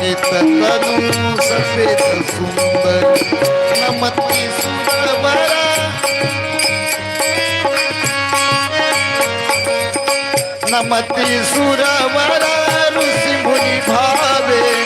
भस्मांकित तनु सफेद सुंदर नमती सुरवरा नमती सुरवरा ऋषी मुनी भावे।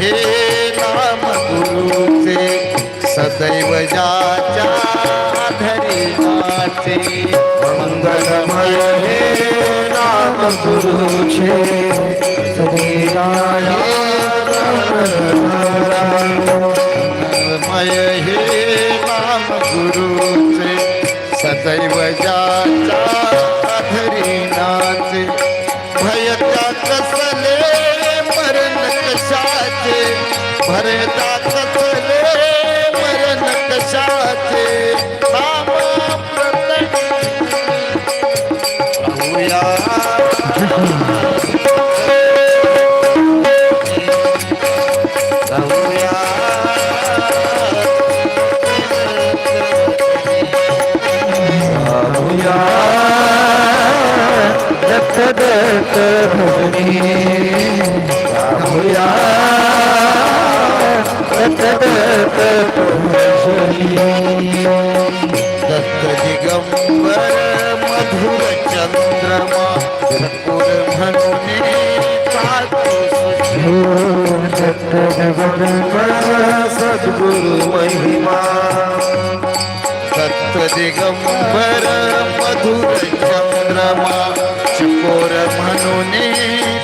हे नाम गुरुचे सदैव जाच्या धरी नाचे. मंगलमय हे नाम गुरुचे मंगलमय हे नाम गुरुचे सदैव जाच्या भरता कसले मरण कशाचे?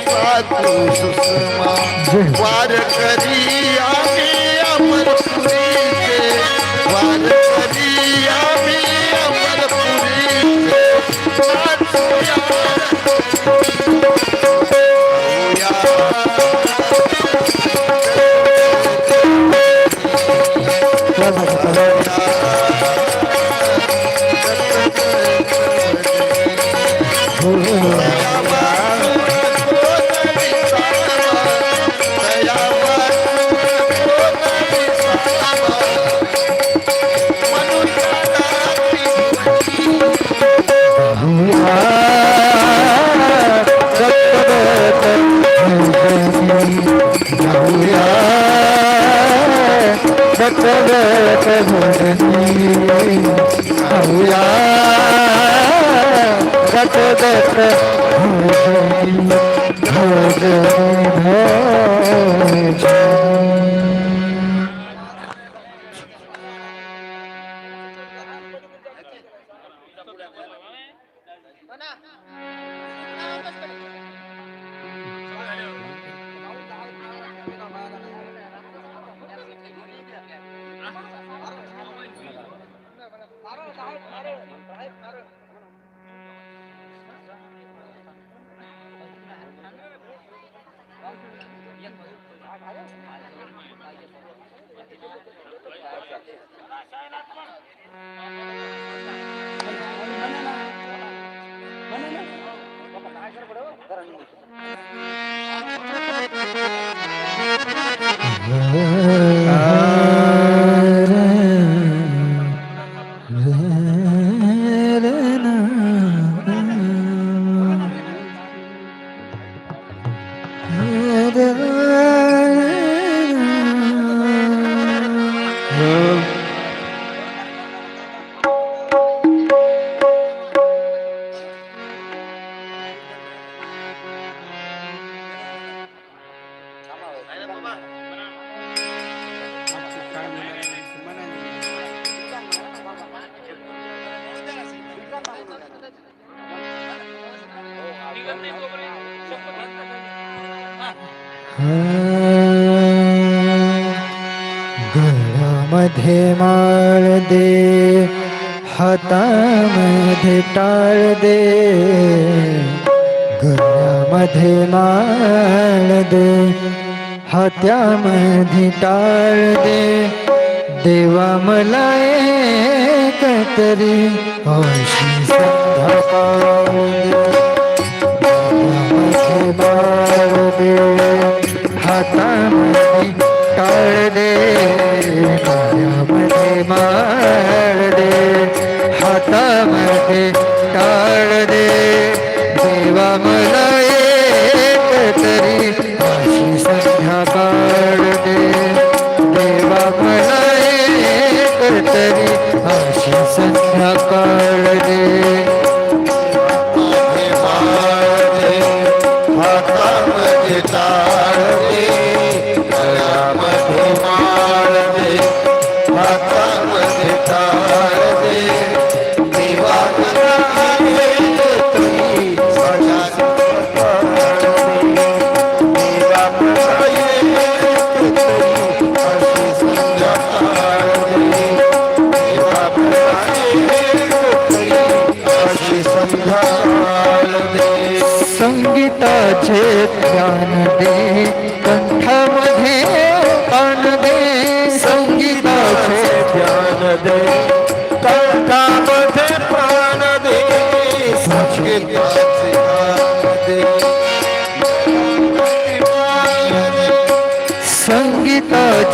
पातू सुषमा वार करी ভোগ ভোগ ভোগ मार दे, हाताम धिटार दे। गुलामधे मार दे हत्याम धिटार दे। देवा मलाए कतरी, और संध्या মা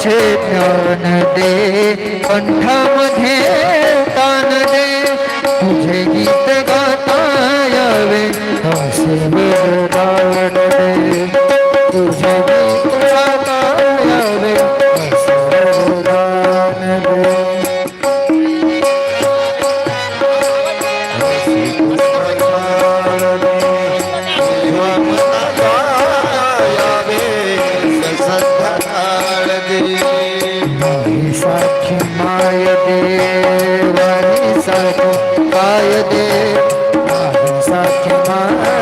तुझे ध्यान दे कंठ मुझे दान दे। तुझे गीत गाता आवे तुमसे मिलो can't find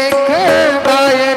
দেখে পায়ে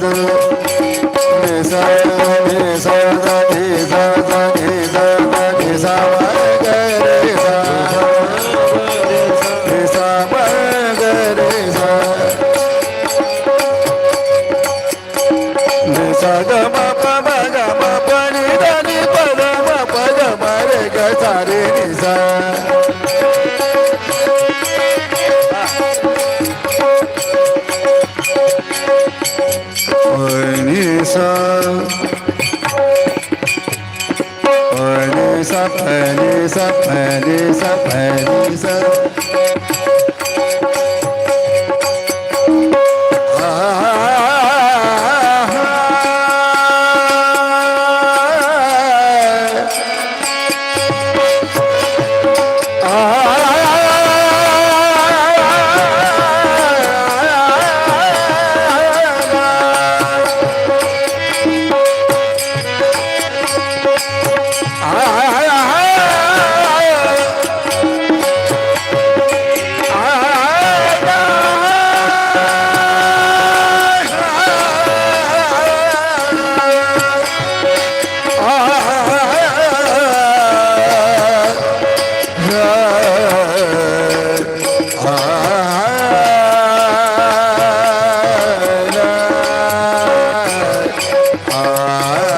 Gonna. Ah